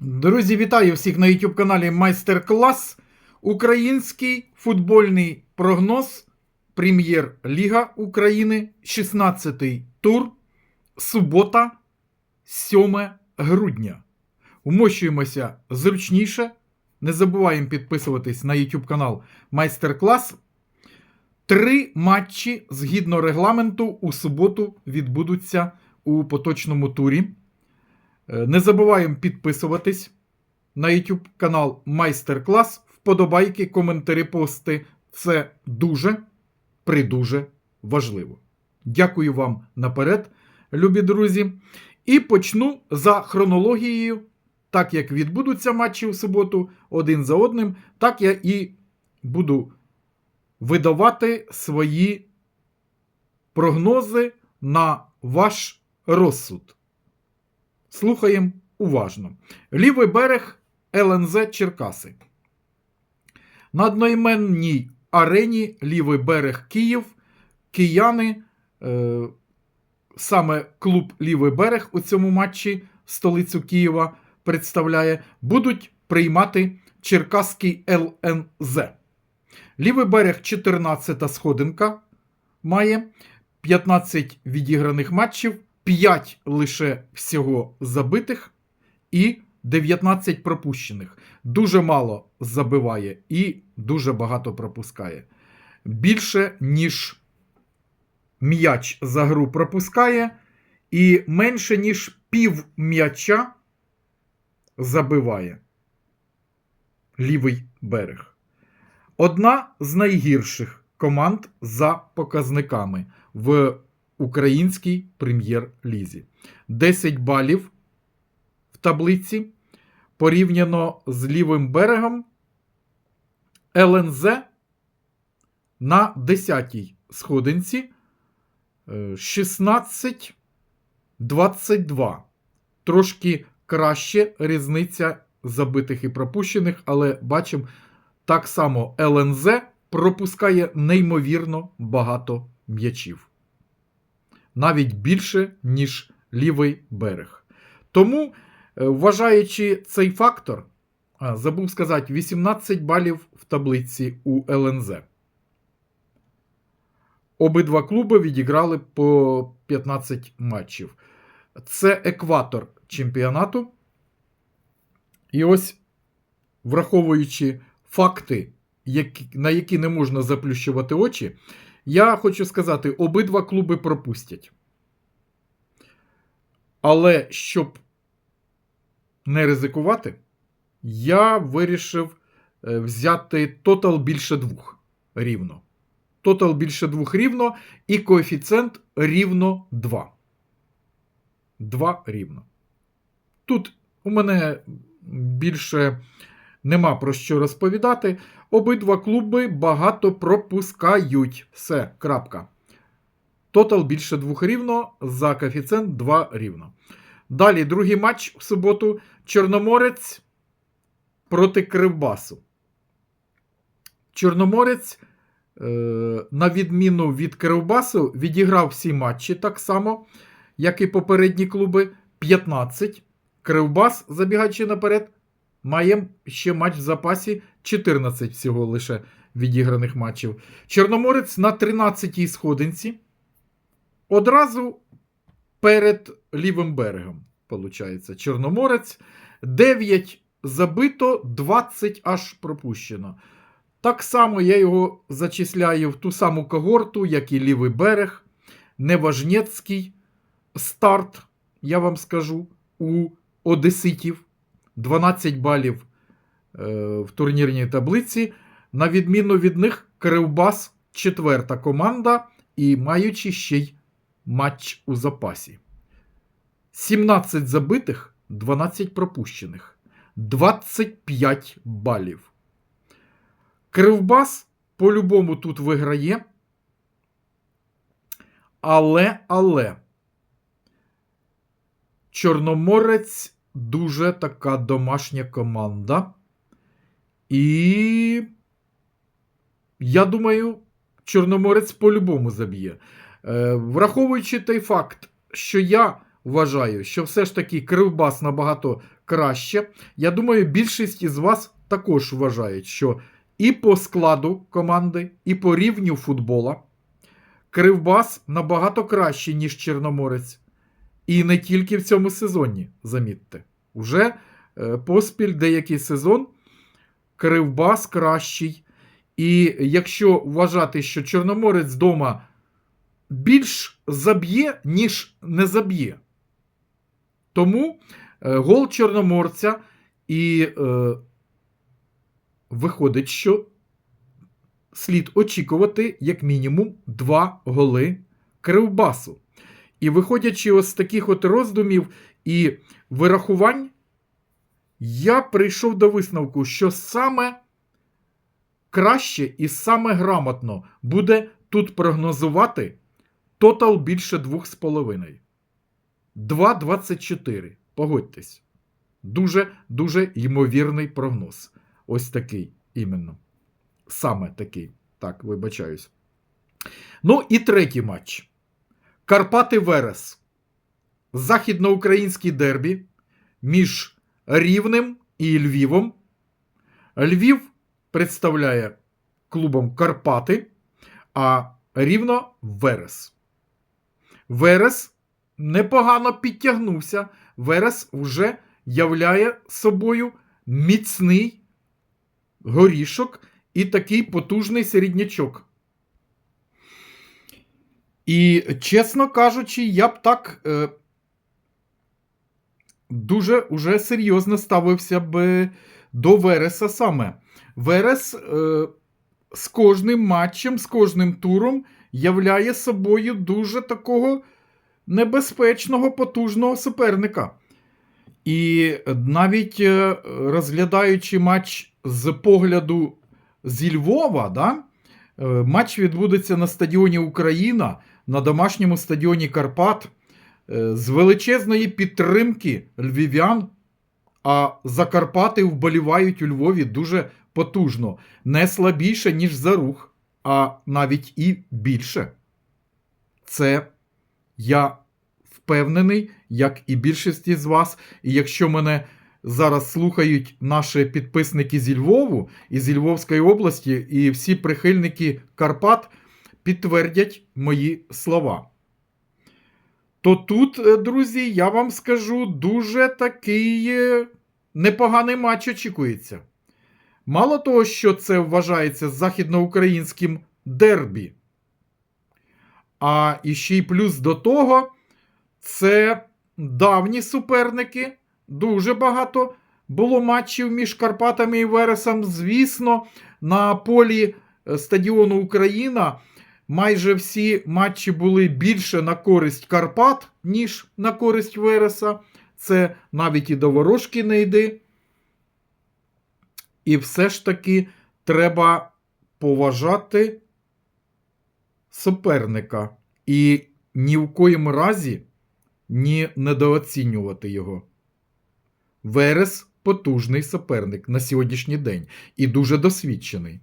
Друзі, вітаю всіх на YouTube каналі Майстер-клас. Український футбольний прогноз. Прем'єр-ліга України. 16-й тур. Субота, 7 грудня. Умощуємося зручніше. Не забуваємо підписуватись на YouTube канал Майстер-клас. Три матчі згідно регламенту у суботу відбудуться у поточному турі. Е, Не забуваємо підписуватись на YouTube канал Майстер-клас. Вподобайки, коментарі, пости. Це дуже придуже важливо. Дякую вам наперед, любі друзі. І почну за хронологією. Так як відбудуться матчі у суботу один за одним, так я і буду видавати свої прогнози на ваш розсуд. Слухаємо уважно. Лівий берег ЛНЗ Черкаси. На одноіменній арені лівий берег Київ. Кияни, е, саме клуб Лівий берег у цьому матчі столицю Києва представляє, будуть приймати Черкаський ЛНЗ. Лівий берег 14 сходинка має 15 відіграних матчів, 5 лише всього забитих і 19 пропущених. Дуже мало забиває і дуже багато пропускає. Більше, ніж м'яч за гру пропускає, і менше, ніж пів м'яча забиває лівий берег. Одна з найгірших команд за показниками в українській прем'єр-лізі. 10 балів в таблиці порівняно з лівим берегом. ЛНЗ на 10-й сходинці 16-22. Трошки краще різниця забитих і пропущених, але бачимо, так само ЛНЗ пропускає неймовірно багато м'ячів. Навіть більше, ніж лівий берег. Тому, е, вважаючи цей фактор, забув сказати, 18 балів в таблиці у ЛНЗ. Обидва клуби відіграли по 15 матчів. Це екватор чемпіонату. І ось, враховуючи факти, на які не можна заплющувати очі, я хочу сказати, обидва клуби пропустять. Але щоб не ризикувати, я вирішив е, взяти тотал більше двох рівно. Тотал більше двох рівно і коефіцієнт рівно 2. 2 рівно. Тут у мене більше нема про що розповідати. Обидва клуби багато пропускають. Все, крапка. Тотал більше двох рівно за коефіцієнт 2 рівно. Далі другий матч в суботу. Чорноморець проти Кривбасу. Чорноморець, е, на відміну від Кривбасу, відіграв всі матчі так само, як і попередні клуби. 15. Кривбас, забігаючи наперед, має ще матч в запасі 14 всього лише відіграних матчів. Чорноморець на 13-й сходинці. Одразу перед лівим берегом, виходить, Чорноморець. 9 забито, 20 аж пропущено. Так само я його зачисляю в ту саму когорту, як і лівий берег. Неважнєцький старт, я вам скажу, у Одеситів. 12 балів е, в турнірній таблиці. На відміну від них, Кривбас четверта команда і маючи ще й матч у запасі. 17 забитих, 12 пропущених. 25 балів. Кривбас по-любому тут виграє. Але, але. Чорноморець дуже така домашня команда. І. Я думаю, Чорноморець по-любому заб'є. Е, враховуючи той факт, що я вважаю, що все ж таки Кривбас набагато краще. Я думаю, більшість із вас також вважають, що і по складу команди, і по рівню футбола Кривбас набагато краще, ніж Чорноморець. І не тільки в цьому сезоні, замітьте. Уже е, поспіль деякий сезон Кривбас кращий. І якщо вважати, що Чорноморець вдома більш заб'є, ніж не заб'є. Тому е, гол Чорноморця і е, виходить, що слід очікувати як мінімум два голи Кривбасу. І виходячи ось з таких от роздумів і вирахувань, я прийшов до висновку, що саме краще і саме грамотно буде тут прогнозувати тотал більше 2,5. 2,24. Погодьтесь. Дуже дуже ймовірний прогноз. Ось такий іменно. Саме такий. Так, вибачаюсь. Ну і третій матч. Карпати Верес. Західноукраїнський дербі між Рівнем і Львівом. Львів представляє клубом Карпати, а Рівно Верес. Верес непогано підтягнувся. Верес вже являє собою міцний горішок і такий потужний середнячок. І, чесно кажучи, я б так е, дуже уже серйозно ставився б до Вереса саме. Верес е, з кожним матчем, з кожним туром являє собою дуже такого небезпечного, потужного суперника. І навіть е, розглядаючи матч з погляду зі Львова, да, е, матч відбудеться на стадіоні Україна, на домашньому стадіоні Карпат е, з величезної підтримки львів'ян, а Закарпати вболівають у Львові дуже потужно, не слабіше, ніж за рух, а навіть і більше. Це я впевнений, як і більшість з вас. І якщо мене зараз слухають наші підписники зі Львову і зі Львовської області, і всі прихильники Карпат підтвердять мої слова. То тут, е, друзі, я вам скажу, дуже такий е, непоганий матч очікується. Мало того, що це вважається західноукраїнським дербі, а іще й плюс до того, це давні суперники. Дуже багато було матчів між Карпатами і Вересом. Звісно, на полі е, стадіону Україна майже всі матчі були більше на користь Карпат, ніж на користь Вереса. Це навіть і до ворожки не йди. І все ж таки треба поважати суперника і ні в коїм разі ні недооцінювати його. Верес потужний суперник на сьогоднішній день і дуже досвідчений.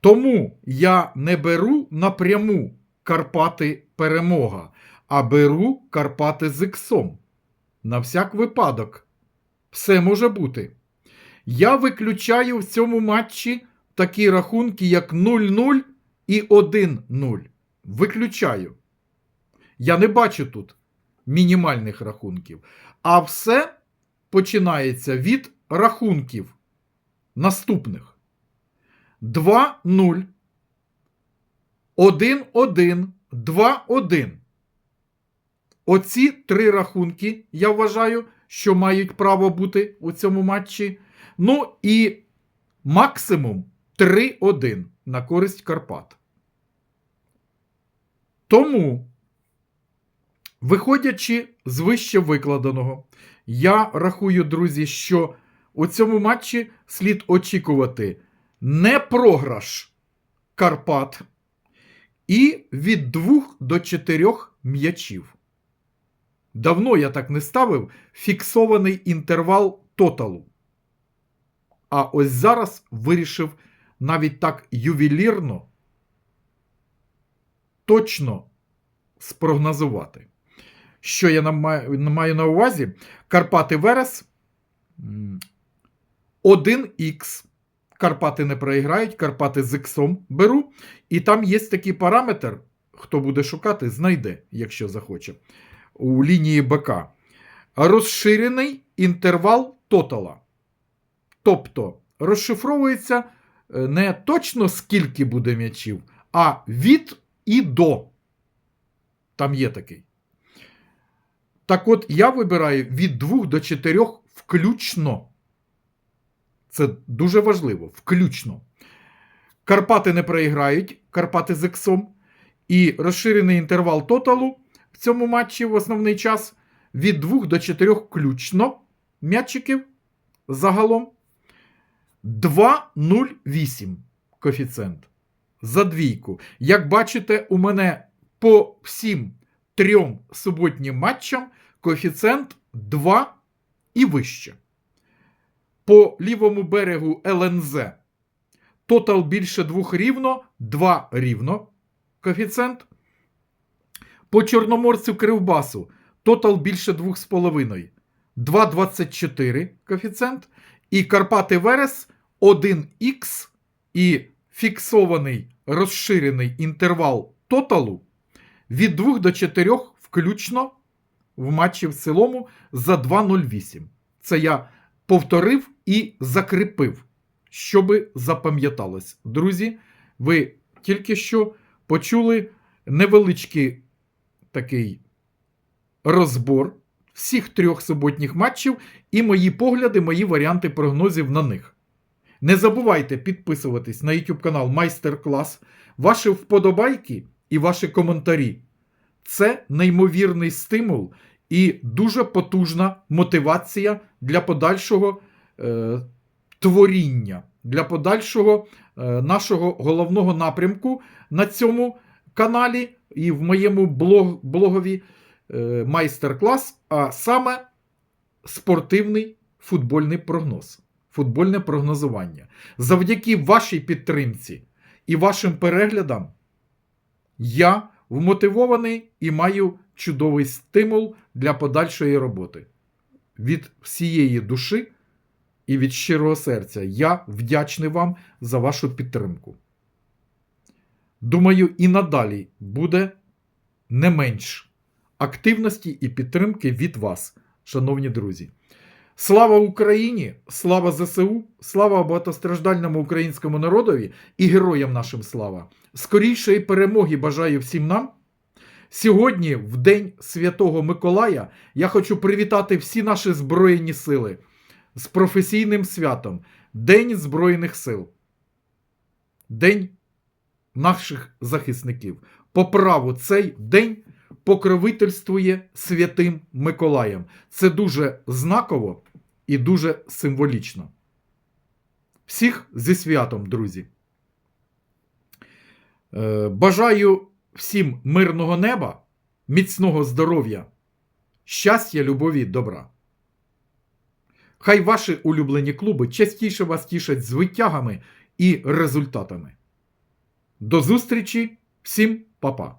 Тому я не беру напряму Карпати перемога, а беру Карпати з іксом. На всяк випадок, все може бути. Я виключаю в цьому матчі такі рахунки, як 0-0 і 1-0. Виключаю. Я не бачу тут мінімальних рахунків. А все починається від рахунків наступних: 2-0, 1-1, 2-1. Оці три рахунки, я вважаю, що мають право бути у цьому матчі. Ну і максимум 3-1 на користь Карпат. Тому, виходячи з вище викладеного, я рахую, друзі, що у цьому матчі слід очікувати не програш Карпат і від 2 до 4 м'ячів. Давно я так не ставив фіксований інтервал тоталу. А ось зараз вирішив навіть так ювелірно, точно спрогнозувати, Що я маю, на увазі? Карпати Верес 1х. Карпати не проіграють, Карпати з іксом беру. І там є такий параметр, хто буде шукати, знайде, якщо захоче, у лінії БК. Розширений інтервал тотала. Тобто розшифровується е, не точно скільки буде м'ячів, а від і до. Там є такий. Так от я вибираю від 2 до 4 включно. Це дуже важливо. Включно. Карпати не проіграють, Карпати з іксом. І розширений інтервал тоталу в цьому матчі в основний час від 2 до 4 включно м'ячиків загалом 2,08 коефіцієнт за двійку. Як бачите, у мене по всім трьом суботнім матчам коефіцієнт 2 і вище. По лівому берегу ЛНЗ тотал більше 2 рівно, 2 рівно коефіцієнт. По Чорноморцю Кривбасу тотал більше 2,5. 2,24 коефіцієнт. І Карпати Верес 1х і фіксований розширений інтервал тоталу від 2 до 4 включно в матчі в цілому за 2,08. Це я повторив і закріпив, щоби запам'яталось. Друзі, ви тільки що почули невеличкий такий розбор всіх трьох суботніх матчів і мої погляди, мої варіанти прогнозів на них. Не забувайте підписуватись на YouTube канал Майстер-клас, ваші вподобайки і ваші коментарі. Це неймовірний стимул і дуже потужна мотивація для подальшого творіння, для подальшого е, нашого головного напрямку на цьому каналі і в моєму блог, блогові е, майстер-клас, а саме спортивний футбольний прогноз, футбольне прогнозування. Завдяки вашій підтримці і вашим переглядам я вмотивований і маю чудовий стимул для подальшої роботи. Від всієї душі і від щирого серця я вдячний вам за вашу підтримку. Думаю, і надалі буде не менш активності і підтримки від вас, шановні друзі. Слава Україні! Слава ЗСУ! Слава багатостраждальному українському народові і героям нашим слава! Скорішої перемоги бажаю всім нам. Сьогодні, в День Святого Миколая, я хочу привітати всі наші Збройні сили з професійним святом День Збройних сил. День наших захисників. По праву цей день покровительствує святим Миколаєм. Це дуже знаково і дуже символічно. Всіх зі святом, друзі. Е, Бажаю всім мирного неба, міцного здоров'я, щастя, любові, добра. Хай ваші улюблені клуби частіше вас тішать з витягами і результатами. До зустрічі, всім па-па!